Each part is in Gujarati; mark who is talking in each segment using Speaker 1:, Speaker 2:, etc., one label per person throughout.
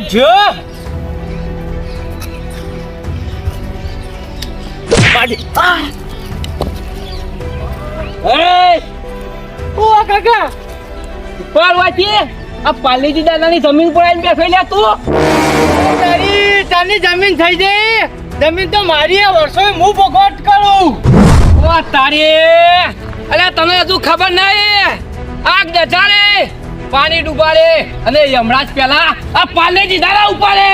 Speaker 1: જો બાજી. જમીન પર આવીને બેઠો લ્યા તું. તારી તારી જમીન થઈ જાય જમીન તો મારી વર્ષો હું ભોગવટ કરું. ઓ તારી. અરે તને હજુ ખબર નહીં. આગ દજાડે પાણી ડૂબાડે અને હમણાં જ પેલા આ પાલે જીધારા ઉપાડે.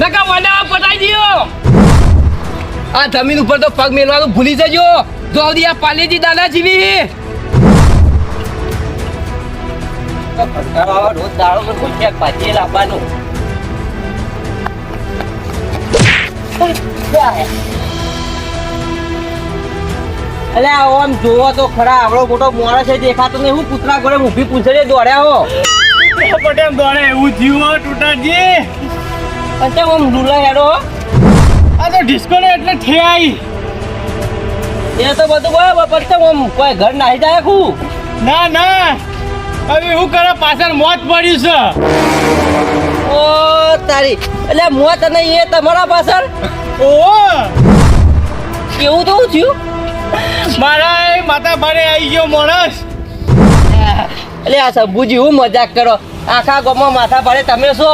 Speaker 1: નકા વડા પટાઈ દિયો. આ જમીન ઉપર તો પગ મેલવાનું ભૂલી જજો. જો આવડી આ પાલેજી દાદા જીવી. રોજ દાડો પર કોઈ ક્યાંક ભાજીએ લાવવાનું. અલે આમ જોવો તો ખરા આવડો મોટો મોણસ છે દેખાતો નહીં. હું કૂતરા ઘોડે ઊભી પૂંછડે દોડ્યા હો.
Speaker 2: પટેલ દોડે એવું હો ટૂટાજી.
Speaker 1: અને આમ ડુલા હેડો
Speaker 2: આ તો ડિસ્કો ને એટલે ઠેઆઈ
Speaker 1: એ તો બધું બરાબર પણ આમ કોઈ ઘર નાહી જાય કું
Speaker 2: ના ના. હવે હું કરે પાછળ મોત પડ્યું છે.
Speaker 1: ઓ તારી. એટલે મોત અને એ તમારા પાછળ?
Speaker 2: ઓ
Speaker 1: કેવું તો થયું?
Speaker 2: મારા માતા ભારે આવી ગયો માણસ.
Speaker 1: એટલે આ સબુજી હું મજાક કરો? આખા ગામમાં માથા ભારે તમે છો?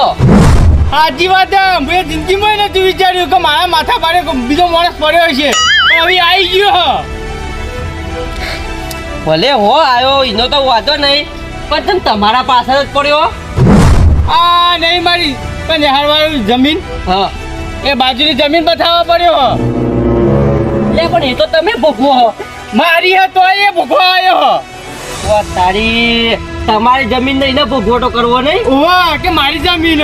Speaker 2: સાચી વાત. મેં જિંદગીમાં નથી વિચાર્યું કે મારા માથા ભારે બીજો માણસ પડ્યો છે હવે આવી ગયો
Speaker 1: ભલે હો આવ્યો એનો તો વાંધો નહીં પણ તમ તમારા પાછળ જ પડ્યો?
Speaker 2: આ નહીં મારી પણ નિહાળવાળી જમીન
Speaker 1: હા.
Speaker 2: એ બાજુની જમીન બતાવવા પડ્યો
Speaker 1: એટલે પણ એ તો તમે ભોગવો હો
Speaker 2: મારી હતો એ ભૂખો આવ્યો.
Speaker 1: ઓ તારી તમારી જમીન ને ભોગવટો કરવો નહીં?
Speaker 2: ઓવા કે મારી જમીન.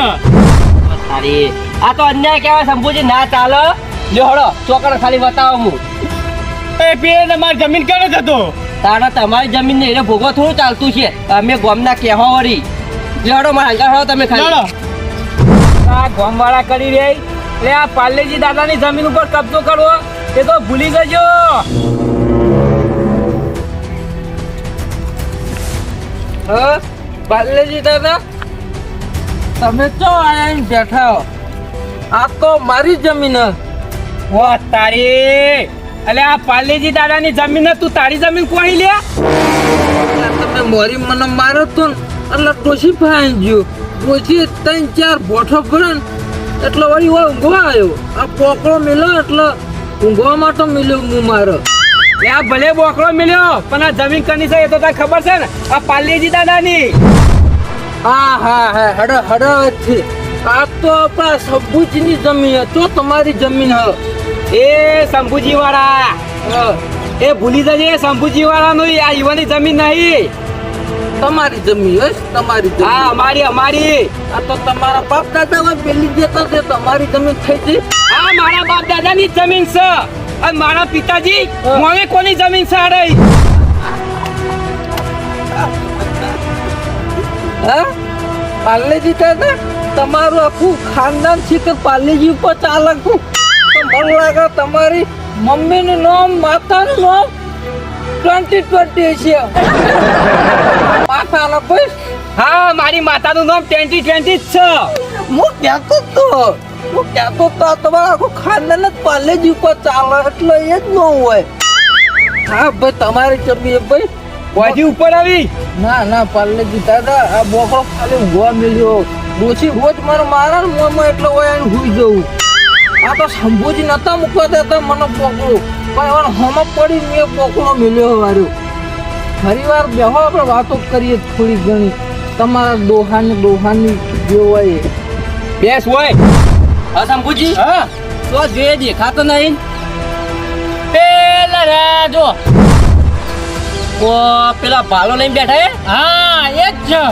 Speaker 1: તારી આ તો અન્યાય કહેવાય શંભુજી ના ચાલો. લ્યો હળો ચોકડ ખાલી બતાવો હું.
Speaker 2: એ પેડ મારી જમીન કરે જતો
Speaker 1: તારે તમારી જમીન ને એને ભોગો થોડું ચાલતું છે. અમે ગોમના કહેવા વળી. હળો મારા હંગાર હળો તમે ખાલી. આ ગોમવાળા કરી રહી. એટલે આ પાર્લેજી દાદાની જમીન ઉપર કબજો કરવો. એ તો ભૂલી જજો. હા? પાલેજી દાદા. તમે તો આયા બેઠા હો. આ તો મારી જમીન વાહ તારી. અલે આ પાલેજી દાદાની જમીન તું તારી જમીન કોણી લે?
Speaker 3: તમે મોરી મને મારો તો એટલે ડોસી ફાઈ ગયો? ડોસી ત્રણ ચાર બોઠો ભરે એટલો વળી ઊંઘવા આવ્યો. આ પોકળો મિલો એટલે ઊંઘવા માટે મિલ્યો હું મારો.
Speaker 1: એ આ ભલે બોકડો મળ્યો પણ આ જમીન કની છે એ તો તને ખબર છે ને? આ પાલેજી દાદાની.
Speaker 3: હા હા હા હડ હડો છે આ તો આપણા સબૂજની જમીન છે તો તમારી જમીન હ.
Speaker 1: એ શંભુજી વાળા એ ભૂલી જજે શંભુજી વાળા નું આ યુવાની જમીન નહીં.
Speaker 3: તમારી જમીન હે તમારી
Speaker 1: હા અમારી અમારી.
Speaker 3: આ તો તમારા બાપ દાદા હોય પેલી જે તમારી જમીન થઈ ગઈ.
Speaker 1: હા મારા બાપ દાદાની જમીન છે. અને મારા પિતાજી મને કોની જમીન
Speaker 3: સારી? પાર્લેજી તને તમારું આખું ખાનદાન છે કે પાર્લેજી ઉપર ચાલકું તો મને લાગે તમારી મમ્મીનું નામ માતાનું નામ ટ્વેન્ટી ટ્વેન્ટી છે. માતા કોઈ?
Speaker 1: હા મારી માતાનું નામ ટ્વેન્ટી ટ્વેન્ટી જ છે.
Speaker 3: હું કહેતો જ તો હું કહેતો તો તમારું આખું ખાનદાન જ પાર્લેજી ઉપર ચાલે એટલે એ જ ન હોય. હા ભાઈ તમારી જમીન ભાઈ.
Speaker 1: વાજી ઉપર આવી?
Speaker 3: ના ના પાર્લેજી દાદા આ બોકડો ખાલી ઊંઘવા મળ્યો ડોસી રોજ મારે મારા ને એટલો હોય એને જવું. આ તો શંભુજી નતા મૂકવા દેતા મને પોકડું પણ હવે હમ પડી મેં પોકડો મળ્યો વાર્યો ફરી વાર બેહો આપણે વાતો કરીએ થોડી ઘણી. તમારા દોહાની દોહાની જે હોય.
Speaker 1: બેસ હોય. હા શંભુજી
Speaker 2: હા.
Speaker 1: તો જોઈએ દેખાતો નહીં?
Speaker 2: પેલા રે જો.
Speaker 1: ઓ પેલા ભાલો લઈને બેઠા હે?
Speaker 2: હા એ જ. છે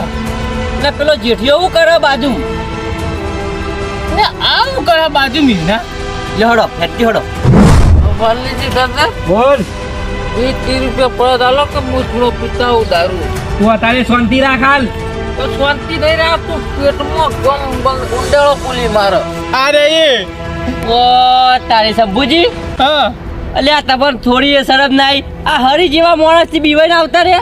Speaker 1: ને પેલો જેઠિયો શું કરે બાજુ?
Speaker 2: ને આમ કરે બાજુ મીના?
Speaker 1: લે હડો ફેટી હડો.
Speaker 3: પાર્લેજી દાદા
Speaker 1: બોલ.
Speaker 3: વીસ ત્રીસ રૂપિયા પડે હાલો કે હું થોડો પીતા હું દારૂ
Speaker 1: તું તારે શાંતિ રાખ હાલ.
Speaker 3: તો શાંતિ નહીં રાખતું પેટમાં ગમ બંધ ઉંડાળો પુલી મારો.
Speaker 2: અરે એ.
Speaker 1: ઓ તારી શંભુજી.
Speaker 2: હા.
Speaker 1: અલ્યા તમારે થોડી એ શરમ નાઈ. આ હરી જેવા માણસથી બીવાઈને આવતા રે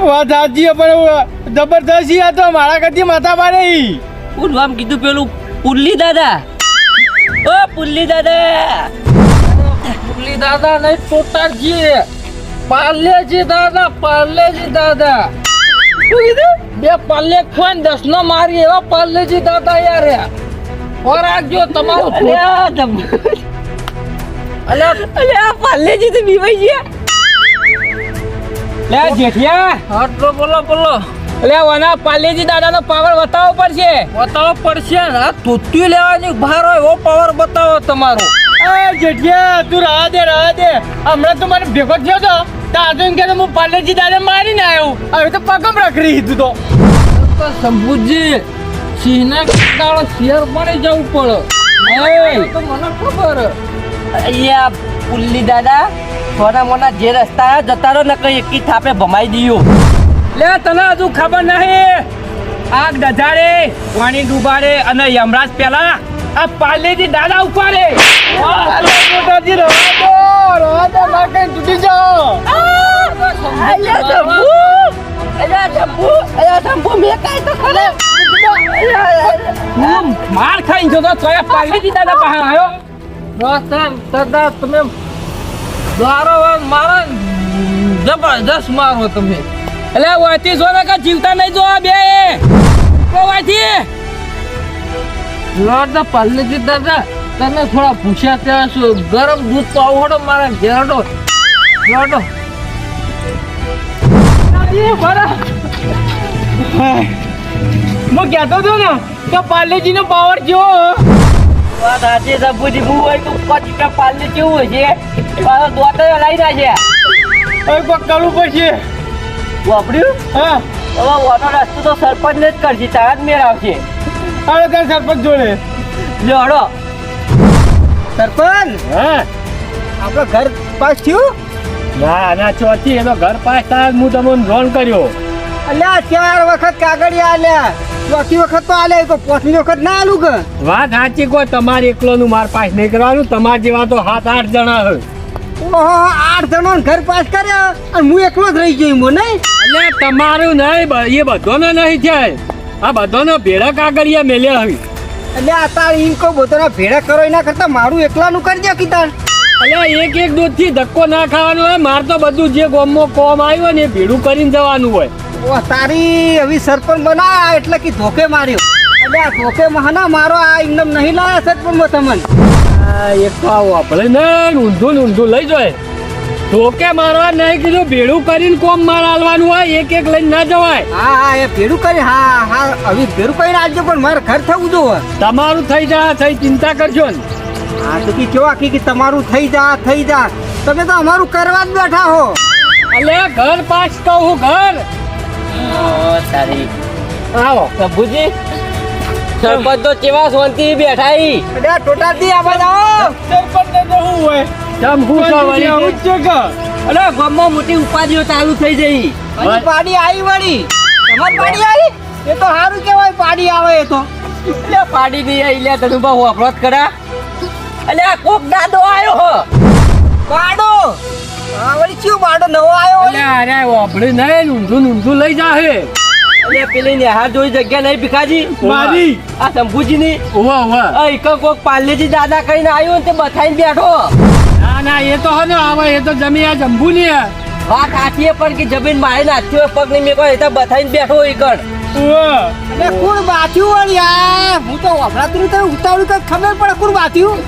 Speaker 2: વાત સાચી પણ જબરદસ્ત આ તો મારા કરતી માથા મારે.
Speaker 1: હું નામ કીધું પેલું પુલ્લી દાદા. ઓ પુલ્લી દાદા.
Speaker 3: પુલ્લી દાદા નહીં ટોટાજી પાર્લેજી દાદા પાર્લેજી દાદા? બે પાર્લે ખોન દસ નો મારી એવા પાર્લેજી દાદા યાર ખોરાકજો તમારું
Speaker 1: અલ્યા
Speaker 3: અલ્યા
Speaker 1: અલ્યા પાલ્લેજી તો બીવાઈ ગયા. લે જેઠિયા.
Speaker 3: આટલો બોલો બોલો.
Speaker 1: લે વના પાલ્લેજી દાદાનો પાવર બતાવવો પડશે.
Speaker 3: બતાવો પડશે આ તૂત્યું લેવાની ભાર હોય એવો પાવર બતાવો તમારો.
Speaker 2: એ જેઠિયા તું રાહ દે રાહ દે. હમણાં તો મને ભેગો થયો તો. ત્યાં તો એમ કે હું પાર્લેજી દાદા મારીને આવ્યો હવે તો પગમ રખડી દીધું તો.
Speaker 3: શંભુજી સિંહના કાળો શેર પડી જવું પડે. તો મને ખબર.
Speaker 1: અહીંયા પુલ્લી દાદા સોના મોના જે રસ્તા જતા રહો ને કઈ એકી થાપે ભમાઈ દીયો. લે તને હજુ ખબર નહીં. આગ દજાડે પાણી ડૂબાડે અને યમરાજ પેલા આ પાલેજી દાદા ઉપાડે.
Speaker 2: મોટાજી રાહ દો રાહ દે તૂટી જાઓ.
Speaker 1: અલ્યા શંભુ. અલ્યા શંભુ. અલ્યા શંભુ મેં કાંઈ તો ખરે માર ખાઈ જો તો તોય દીધા આવ્યો
Speaker 3: રોશન દાદા તમે દ્વારો મારો જબરદસ્ત મારો તમે.
Speaker 1: એટલે વાતી જો ને કે જીવતા નહીં જો આ બે ઓ વાતી
Speaker 3: લોટ દાદા તમે થોડા પૂછ્યા ત્યાં શું? ગરમ દૂધ તો આવડો મારા ઘેરડો ઘેરડો
Speaker 2: હું કહેતો હતો ને તો પાર્લેજી નો પાવર જો
Speaker 1: વાત સાચી સબુજી બહુ હોય તો પછી પાર્લે કેવું હોય છે મારો દોત લઈ ના છે
Speaker 2: હવે પકડવું પડશે.
Speaker 1: વાપર્યું?
Speaker 2: હા.
Speaker 1: હવે ઓનો રસ્તો તો સરપંચ ને જ કરશે તારા જ મેળ આવશે.
Speaker 2: હવે સરપંચ જોડે?
Speaker 1: જોડો
Speaker 2: સરપંચ?
Speaker 1: હા.
Speaker 2: આપણો ઘર પાસ થયું?
Speaker 1: ના ના ચોથી એનો ઘર પાસ થાય હું તમને રોન કર્યો.
Speaker 2: અલ્યા ચાર વખત કાગળિયા આલ્યા. ચોથી વખત તો આલે તો પાંચમી વખત ના આલું કે
Speaker 1: વાત સાચી કોઈ તમારે એકલોનું માર પાસ નહીં કરવાનું તમારા જેવા તો સાત આઠ જણા હોય.
Speaker 2: ઓહો આઠ જણો ઘર પાસ કર્યા અને હું એકલો જ રહી ગયો નહીં?
Speaker 1: એટલે તમારું નહીં એ બધોને નહીં થાય. આ બધોને ભેળા કાગળિયા મેલ્યા હોય.
Speaker 2: એટલે આ તાર કહું બધાના ભેડા કરો એના કરતા મારું એકલાનું કરજે તાર
Speaker 1: એટલે એક એક દૂધથી ધક્કો ના ખાવાનો હોય માર તો બધું જે ગોમમાં કોમ આવ્યો ને એ ભેડું કરીને જવાનું હોય.
Speaker 2: ઓ તારી હવે સરપંચ બના એટલે કે ધોકે માર્યો. એટલે આ ધોકે મહાના મારો આ એકદમ નહીં લાયા સરપંચ તમને.
Speaker 1: એક તો આવો આપણે ને ઊંધું ઊંધું લઈ જાય. ધોકે મારવા નહીં કીધું ભેડું કરીને કોમ માર આલવાનું હોય એક એક લઈને ના જવાય.
Speaker 2: હા હા એ ભેડું કરી હા હા હવે ભેડું કરીને આવજો પણ મારે ઘર થવું જોવે
Speaker 1: તમારું થઈ જાય થઈ ચિંતા કરજો ને.
Speaker 2: હા તો કે કેવા કે તમારું થઈ જા થઈ જા. તમે તો અમારું કરવા જ બેઠા હો.
Speaker 1: અલે ઘર પાસ કહું ઘર. આવો. પ્રભુજી સરપંચ તો કેવા શાંતિ બેઠા
Speaker 2: ટોટા દી આવા સરપંચ ને જવું હોય.
Speaker 1: તમ હું છો વળી?
Speaker 2: છે કે?
Speaker 1: અલે ગામમાં મોટી ઉપાધિઓ ચાલુ થઈ જઈ
Speaker 2: હજી પાડી આવી વળી. તમાર પાડી આવી? એ તો સારું કહેવાય પાડી આવે એ તો.
Speaker 1: એટલે પાડી નહીં આઈ લે તને બહુ અપરાધ કરા. અલે કોક દાદો આવ્યો હો.
Speaker 2: બાડો હા વળી બાડો નવો આવ્યો
Speaker 1: અલે અરે ઓભળી નહીં ઊંધું ને ઊંધું લઈ જા હે અલે પેલી નેહાર જોઈ જગ્યા નહીં ભીખાજી?
Speaker 2: મારી.
Speaker 1: આ શંભુજી ની
Speaker 3: ઓવા ઓવા.
Speaker 1: આ એક કોક પાલ્લેજી દાદા કરીને આવ્યો ને તે બથાઈને બેઠો.
Speaker 3: ના ના એ તો હને આવે એ તો જમી આ જંબુ ની હે.
Speaker 1: વાત હાથીએ પણ કે જમીન મારે નાખ્યો પગની મેકો એ તો બથાઈને બેઠો ઈ કણ
Speaker 2: અને કોણ બાથ્યું હોય યાર? હું તો વપરાતું નહીં તો ઉતાવળું તો ખબર પડે કોણ બાથ્યું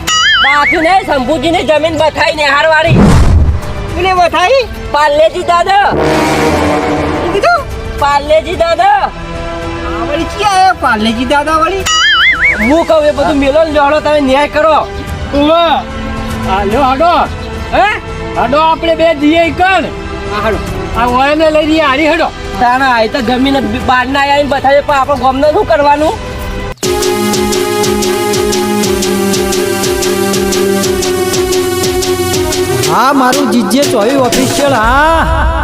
Speaker 1: બાથું નહીં શંભુજી ની જમીન બથાઈ ને હારવાળી.
Speaker 2: એને બથાઈ?
Speaker 1: પાલેજી દાદા.
Speaker 2: શું કીધું?
Speaker 1: પાલેજી દાદા.
Speaker 2: આ વળી આયો આવ્યો પાર્લેજી દાદા વાળી
Speaker 1: હું કહું એ બધું મેલો ને જોડો તમે ન્યાય કરો.
Speaker 3: આ લ્યો હાડો
Speaker 1: હે?
Speaker 3: હાડો આપણે બે જઈએ કણ. આ ઓયને લઈ જઈએ હારી હાડો.
Speaker 1: તાણા એ તો જમીન બહાર ના આવીને બધાએ પણ આપણે ગમને શું કરવાનું?
Speaker 4: હા મારું જીજે ચોવી ઓફિશિયલ હા.